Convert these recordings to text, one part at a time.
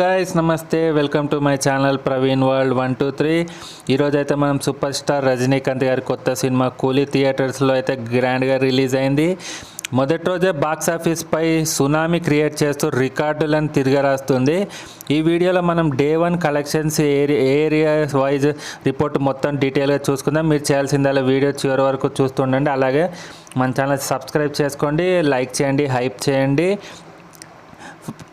Guys నమస్తే. Welcome to my channel Praveen World one two three ఈరోజైతే అయితే మనం సూపర్ స్టార్ రజనీకాంత్ గారి కొత్త సినిమా కూలీ థియేటర్స్లో అయితే గ్రాండ్గా రిలీజ్ అయింది. మొదటి రోజే బాక్స్ ఆఫీస్పై సునామీ క్రియేట్ చేస్తూ రికార్డులను తిరగరాస్తుంది ఈ వీడియోలో మనం day one collections area area wise report మొత్తం డీటెయిల్గా చూసుకుందాం. మీరు చేయాల్సిందల్లా వీడియో చివరి వరకు చూస్తుండండి. అలాగే మన ఛానల్ సబ్స్క్రైబ్ చేసుకోండి లైక్ చేయండి హైప్ చేయండి.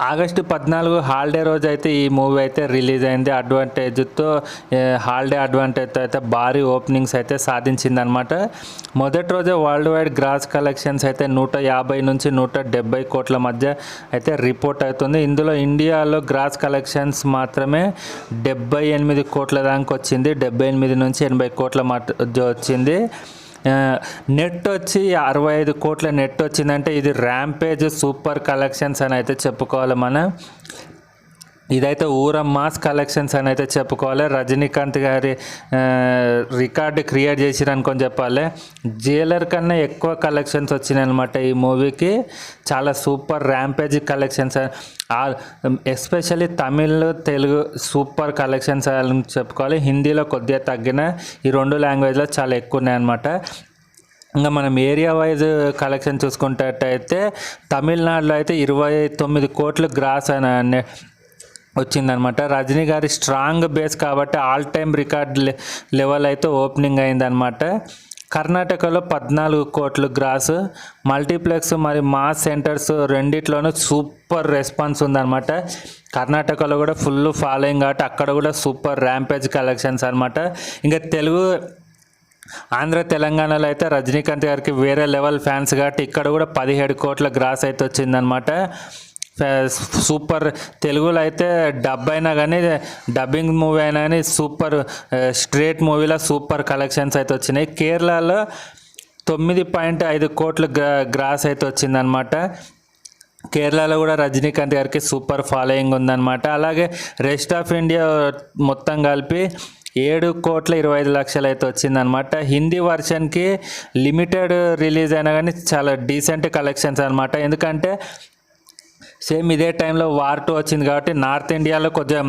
ఆగస్టు పద్నాలుగు హాలిడే రోజు అయితే ఈ మూవీ అయితే రిలీజ్ అయింది. అడ్వాంటేజ్తో హాలిడే అడ్వాంటేజ్తో అయితే భారీ ఓపెనింగ్స్ అయితే సాధించిందనమాట మొదటి రోజే వరల్డ్ వైడ్ గ్రాస్ కలెక్షన్స్ అయితే నూట యాభై నుంచి నూట డెబ్బై కోట్ల మధ్య అయితే రిపోర్ట్ అవుతుంది. ఇందులో ఇండియాలో గ్రాస్ కలెక్షన్స్ మాత్రమే డెబ్బై ఎనిమిది కోట్ల దాకా వచ్చింది. డెబ్బై ఎనిమిది నుంచి ఎనభై కోట్ల మధ్య వచ్చింది. నెట్ వచ్చి అరవై ఐదు కోట్ల నెట్ వచ్చిందంటే ఇది ర్యాంపేజ్ సూపర్ కలెక్షన్స్ అని అయితే చెప్పుకోవాలి మనం. ఇదైతే ఊర మాస్ కలెక్షన్స్ అని అయితే చెప్పుకోవాలి. రజనీకాంత్ గారి రికార్డ్ రికార్డు క్రియేట్ చేసిరు అనుకొని చెప్పాలి. జైలర్ కన్నా ఎక్కువ కలెక్షన్స్ వచ్చినాయి అనమాట ఈ మూవీకి. చాలా super rampage collections. Especially Tamil Telugu super collections అని చెప్పుకోవాలి. హిందీలో కొద్దిగా తగ్గిన ఈ రెండు లాంగ్వేజ్లో చాలా ఎక్కువ ఉన్నాయి అనమాట ఇంకా మనం ఏరియా వైజ్ కలెక్షన్ చూసుకున్నట్టయితే తమిళనాడులో అయితే ఇరవై తొమ్మిది కోట్లు గ్రాస్ అని వచ్చిందనమాట. రజనీ గారి స్ట్రాంగ్ బేస్ కాబట్టి ఆల్ టైమ్ రికార్డ్ లె- లెవెల్ అయితే ఓపెనింగ్ అయిందనమాట. కర్ణాటకలో పద్నాలుగు కోట్లు గ్రాస్ మల్టీప్లెక్స్ మరి మాస్ సెంటర్స్ రెండిట్లోనూ సూపర్ రెస్పాన్స్ ఉందన్నమాట కర్ణాటకలో కూడా ఫుల్ ఫాలోయింగ్ కాబట్టి అక్కడ కూడా సూపర్ ర్యాంపేజ్ కలెక్షన్స్ అనమాట ఇంకా తెలుగు ఆంధ్ర తెలంగాణలో అయితే రజనీకాంత్ గారికి వేరే లెవెల్ ఫ్యాన్స్ కాబట్టి ఇక్కడ కూడా పదిహేడు కోట్ల గ్రాస్ అయితే వచ్చిందనమాట. సూపర్ తెలుగులో అయితే డబ్ అయినా కానీ డబ్బింగ్ మూవీ అయినా కానీ సూపర్ స్ట్రేట్ మూవీలో సూపర్ కలెక్షన్స్ అయితే వచ్చినాయి. కేరళలో తొమ్మిది పాయింట్ ఐదు కోట్ల గ్రా గ్రాస్ అయితే వచ్చిందనమాట కేరళలో కూడా రజనీకాంత్ గారికి సూపర్ ఫాలోయింగ్ ఉందన్నమాట. అలాగే రెస్ట్ ఆఫ్ ఇండియా మొత్తం కలిపి ఏడు కోట్ల ఇరవై ఐదు లక్షలు అయితే వచ్చిందనమాట హిందీ వర్షన్కి లిమిటెడ్ రిలీజ్ అయినా కానీ చాలా డీసెంట్ కలెక్షన్స్ అనమాట ఎందుకంటే సేమ్ ఇదే టైంలో వార్ టూ వచ్చింది కాబట్టి నార్త్ ఇండియాలో కొంచెం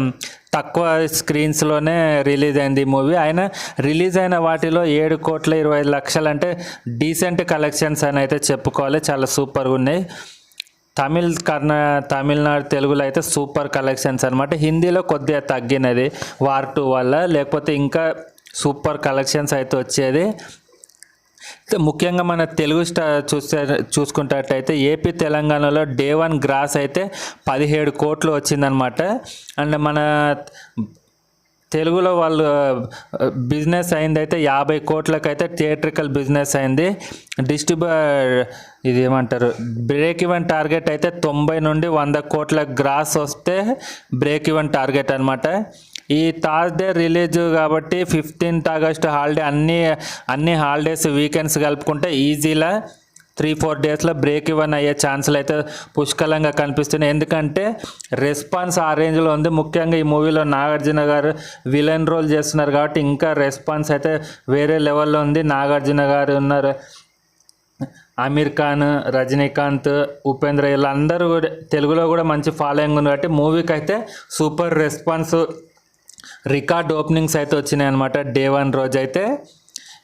తక్కువ స్క్రీన్స్లోనే రిలీజ్ అయింది ఈ మూవీ. అయినా రిలీజ్ అయిన వాటిలో ఏడు కోట్ల ఇరవై ఐదు లక్షలు అంటే డీసెంట్ కలెక్షన్స్ అని అయితే చెప్పుకోవాలి. చాలా సూపర్గా ఉన్నాయి. తమిళ్ కర్ణా తమిళనాడు తెలుగులో అయితే సూపర్ కలెక్షన్స్ అనమాట హిందీలో కొద్దిగా తగ్గినది వార్ టూ వల్ల. లేకపోతే ఇంకా సూపర్ కలెక్షన్స్ అయితే వచ్చేది. ముఖ్యంగా మన తెలుగు స్టా చూస్తే చూసుకున్నట్టయితే ఏపీ తెలంగాణలో డే వన్ గ్రాస్ అయితే పదిహేడు కోట్లు వచ్చిందనమాట అండ్ మన తెలుగులో వాళ్ళు బిజినెస్ అయింది అయితే యాభై కోట్లకైతే థియేట్రికల్ బిజినెస్ అయింది. డిస్ట్రిబ్యూ ఇది ఏమంటారు బ్రేక్ ఈవెన్ టార్గెట్ అయితే తొంభై నుండి వంద కోట్ల గ్రాస్ వస్తే బ్రేక్ ఈవెన్ టార్గెట్ అనమాట ఈ థర్స్డే రిలీజ్ కాబట్టి ఫిఫ్టీన్త్ ఆగస్ట్ హాలిడే అన్ని అన్ని హాలిడేస్ వీకెండ్స్ కలుపుకుంటే ఈజీలా త్రీ ఫోర్ డేస్లో బ్రేక్ ఇవన్ అయ్యే ఛాన్సులు అయితే పుష్కలంగా కనిపిస్తున్నాయి. ఎందుకంటే రెస్పాన్స్ ఆ రేంజ్లో ఉంది. ముఖ్యంగా ఈ మూవీలో నాగార్జున గారు విలన్ రోల్ చేస్తున్నారు కాబట్టి ఇంకా రెస్పాన్స్ అయితే వేరే లెవెల్లో ఉంది. నాగార్జున గారు ఉన్నారు. అమీర్ ఖాన్ రజనీకాంత్ ఉపేంద్ర వీళ్ళందరూ కూడా తెలుగులో కూడా మంచి ఫాలోయింగ్ ఉంది కాబట్టి మూవీకి అయితే సూపర్ రెస్పాన్స్ రికార్డ్ ఓపెనింగ్స్ అయితే వచ్చినాయి అనమాట డే వన్ రోజు అయితే.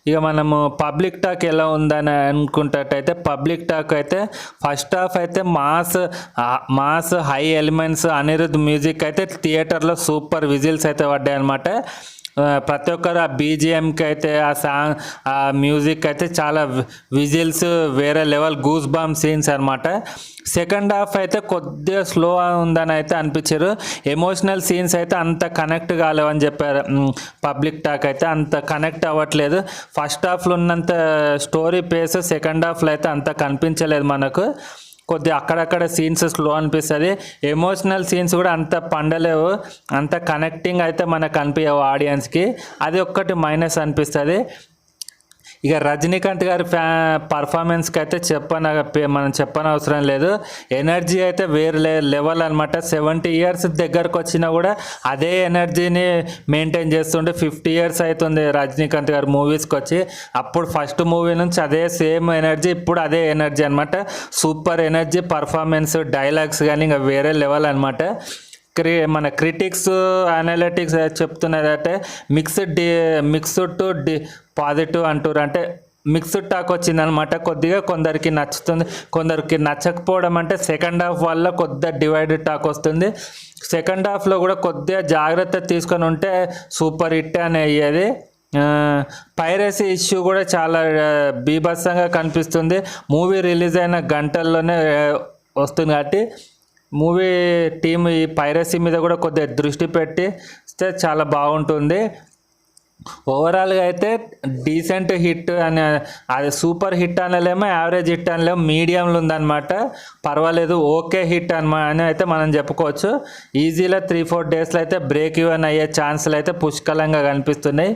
ఇక మనము పబ్లిక్ టాక్ ఎలా ఉందని అనుకుంటట్టయితే పబ్లిక్ టాక్ అయితే ఫస్ట్ హాఫ్ అయితే mass mass high elements Anirudh music అయితే థియేటర్లో సూపర్ విజిల్స్ అయితే పడ్డాయి అనమాట ప్రతి ఒక్కరు ఆ బీజిఎంకి అయితే ఆ సాంగ్ ఆ మ్యూజిక్ అయితే చాలా విజిల్స్ వేరే లెవెల్ గూస్ బామ్ సీన్స్ అనమాట సెకండ్ హాఫ్ అయితే కొద్దిగా స్లో ఉందని అయితే అనిపించారు ఎమోషనల్ సీన్స్ అయితే అంత కనెక్ట్ కాలేవని చెప్పారు. పబ్లిక్ టాక్ అయితే అంత కనెక్ట్ అవ్వట్లేదు. ఫస్ట్ హాఫ్లో ఉన్నంత స్టోరీ పేస్ సెకండ్ హాఫ్లో అయితే అంత కనిపించలేదు మనకు. కొద్దిగా అక్కడక్కడ సీన్స్ స్లో అనిపిస్తుంది. ఎమోషనల్ సీన్స్ కూడా అంత పండలేవు. అంత కనెక్టింగ్ అయితే మనకు అనిపించవు ఆడియన్స్కి అది ఒక్కటి మైనస్ అనిపిస్తుంది. ఇక రజనీకాంత్ గారి ఫ్యా పర్ఫార్మెన్స్కి అయితే చెప్పన మనం చెప్పనవసరం లేదు. ఎనర్జీ అయితే వేరే లెవెల్ అనమాట సెవెంటీ ఇయర్స్ దగ్గరకు వచ్చినా కూడా అదే ఎనర్జీని మెయింటైన్ చేస్తుండే ఫిఫ్టీ ఇయర్స్ అవుతుంది రజనీకాంత్ గారి మూవీస్కి వచ్చి అప్పుడు ఫస్ట్ మూవీ నుంచి అదే సేమ్ ఎనర్జీ ఇప్పుడు అదే ఎనర్జీ అనమాట సూపర్ ఎనర్జీ పర్ఫార్మెన్స్ డైలాగ్స్ కానీ ఇంకా వేరే లెవెల్ అనమాట క్రి మన క్రిటిక్స్ అనలిటిక్స్ చెప్తున్నదంటే mixed D mixed to D positive అంటారు అంటే మిక్స్డ్ టాక్ వచ్చిందనమాట కొద్దిగా కొందరికి నచ్చుతుంది. కొందరికి నచ్చకపోవడం అంటే సెకండ్ హాఫ్ వల్ల కొద్దిగా డివైడెడ్ టాక్ వస్తుంది. సెకండ్ హాఫ్లో కూడా కొద్దిగా జాగ్రత్త తీసుకొని ఉంటే సూపర్ హిట్ అని అయ్యేది పైరసీ ఇష్యూ కూడా చాలా బీభత్సంగా కనిపిస్తుంది. మూవీ రిలీజ్ అయిన గంటల్లోనే వస్తుంది. కాబట్టి మూవీ టీం ఈ పైరసీ మీద కూడా కొద్దిగా దృష్టి పెట్టిస్తే చాలా బాగుంటుంది. ఓవరాల్గా అయితే డీసెంట్ హిట్ అని అది సూపర్ హిట్ అనలేమో యావరేజ్ హిట్ అనలేమో మీడియంలో ఉందన్నమాట. పర్వాలేదు ఓకే హిట్ అనమా అని అయితే మనం చెప్పుకోవచ్చు. ఈజీలో త్రీ ఫోర్ డేస్లో అయితే బ్రేక్ ఈవెన్ అయ్యే ఛాన్సులు అయితే పుష్కలంగా కనిపిస్తున్నాయి.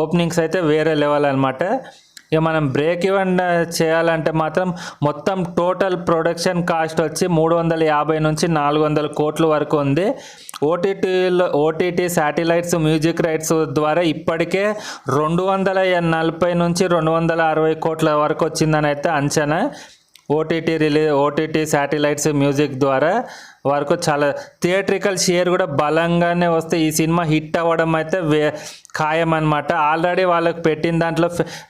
ఓపెనింగ్స్ అయితే వేరే లెవెల్ అనమాట ఇక మనం బ్రేక్ ఈవెన్ uh, చేయాలంటే మాత్రం మొత్తం టోటల్ ప్రొడక్షన్ కాస్ట్ వచ్చి మూడు వందల యాభై నుంచి నాలుగు వందల కోట్ల వరకు ఉంది. ఓటీటీలో ఓటీటీ శాటిలైట్స్ మ్యూజిక్ రైట్స్ ద్వారా ఇప్పటికే రెండు వందల నలభై నుంచి రెండు వందల అరవై కోట్ల వరకు వచ్చిందని అయితే అంచనా. ఓటీటీ రిలీ ఓటీటీ శాటిలైట్స్ మ్యూజిక్ ద్వారా వరకు చాలా థియేట్రికల్ షేర్ కూడా బలంగానే వస్తే ఈ సినిమా హిట్ అవ్వడం అయితే వే ఖాయం అనమాట ఆల్రెడీ వాళ్ళకి పెట్టిన దాంట్లో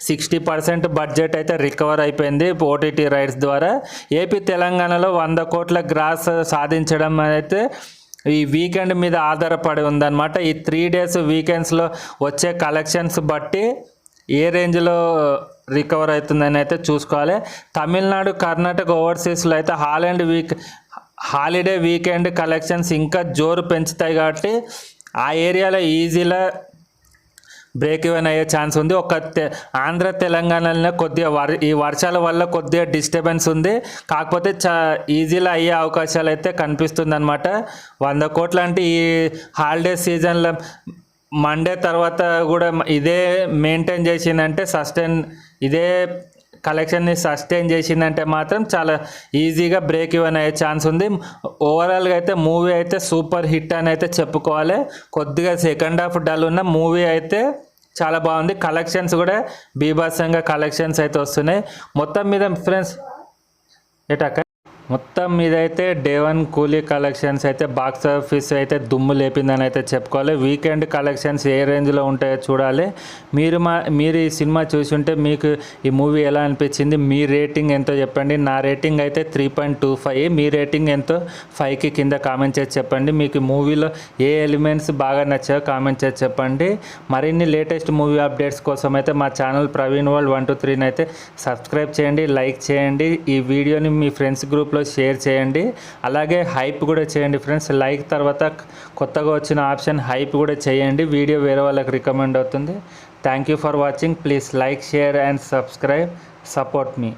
సిక్స్టీ పర్సెంట్ బడ్జెట్ అయితే రికవర్ అయిపోయింది ఓటీటీ రైట్స్ ద్వారా. ఏపీ తెలంగాణలో వంద కోట్ల గ్రాస్ సాధించడం అయితే ఈ వీకెండ్ మీద ఆధారపడి ఉందన్నమాట. ఈ త్రీ డేస్ వీకెండ్స్లో వచ్చే కలెక్షన్స్ బట్టి ఏ రేంజ్లో రికవర్ అవుతుందని అయితే చూసుకోవాలి. తమిళనాడు కర్ణాటక ఓవర్సీస్లో అయితే హాలండ్ వీక్ హాలిడే వీకెండ్ కలెక్షన్స్ ఇంకా జోరు పెంచుతాయి కాబట్టి ఆ ఏరియాలో ఈజీలో బ్రేక్ ఈవెన్ అయ్యే ఛాన్స్ ఉంది. ఒక ఆంధ్ర తెలంగాణలో కొద్దిగా వర్ ఈ వర్షాల వల్ల కొద్దిగా డిస్టర్బెన్స్ ఉంది. కాకపోతే చా ఈజీలో అయ్యే అవకాశాలు అయితే కనిపిస్తుంది అనమాట వంద కోట్ల అంటే ఈ హాలిడే సీజన్లో మండే తర్వాత కూడా ఇదే మెయింటైన్ చేసిందంటే సస్టైన్ ఇదే కలెక్షన్ని సస్టైన్ చేసిందంటే మాత్రం చాలా ఈజీగా బ్రేక్ ఈవెన్ అయ్యే ఛాన్స్ ఉంది. ఓవరాల్గా అయితే మూవీ అయితే సూపర్ హిట్ అని అయితే చెప్పుకోవాలి. కొద్దిగా సెకండ్ హాఫ్ డల్ ఉన్న మూవీ అయితే చాలా బాగుంది. కలెక్షన్స్ కూడా బీభత్సంగా కలెక్షన్స్ అయితే వస్తున్నాయి. మొత్తం మీద ఫ్రెండ్స్ ఎటాక మొత్తం మీద అయితే డే వన్ కూలీ కలెక్షన్స్ అయితే బాక్స్ ఆఫీస్ అయితే దుమ్ము లేపిందని అయితే చెప్పుకోవాలి. వీకెండ్ కలెక్షన్స్ ఏ రేంజ్లో ఉంటాయో చూడాలి. మీరు మా మీరు ఈ సినిమా చూసుంటే మీకు ఈ మూవీ ఎలా అనిపించింది? మీ రేటింగ్ ఎంతో చెప్పండి. నా రేటింగ్ అయితే త్రీ పాయింట్ టూ ఫైవ్. మీ రేటింగ్ ఎంతో? ఫైవ్కి కింద కామెంట్ చేసి చెప్పండి. మీకు మూవీలో ఏ ఎలిమెంట్స్ బాగా నచ్చాయో కామెంట్ చేసి చెప్పండి. మరిన్ని లేటెస్ట్ మూవీ అప్డేట్స్ కోసం అయితే మా channel Praveen World one two త్రీని అయితే సబ్స్క్రైబ్ చేయండి లైక్ చేయండి. ఈ వీడియోని మీ ఫ్రెండ్స్ గ్రూప్ గ్రూప్లో షేర్ చేయండి. అలాగే హైప్ కూడా చేయండి ఫ్రెండ్స్. లైక్ తర్వాత కొత్తగా వచ్చిన ఆప్షన్ హైప్ కూడా చేయండి. వీడియో వేరే వాళ్ళకి రికమెండ్ అవుతుంది. Thank you for watching please like share and subscribe support me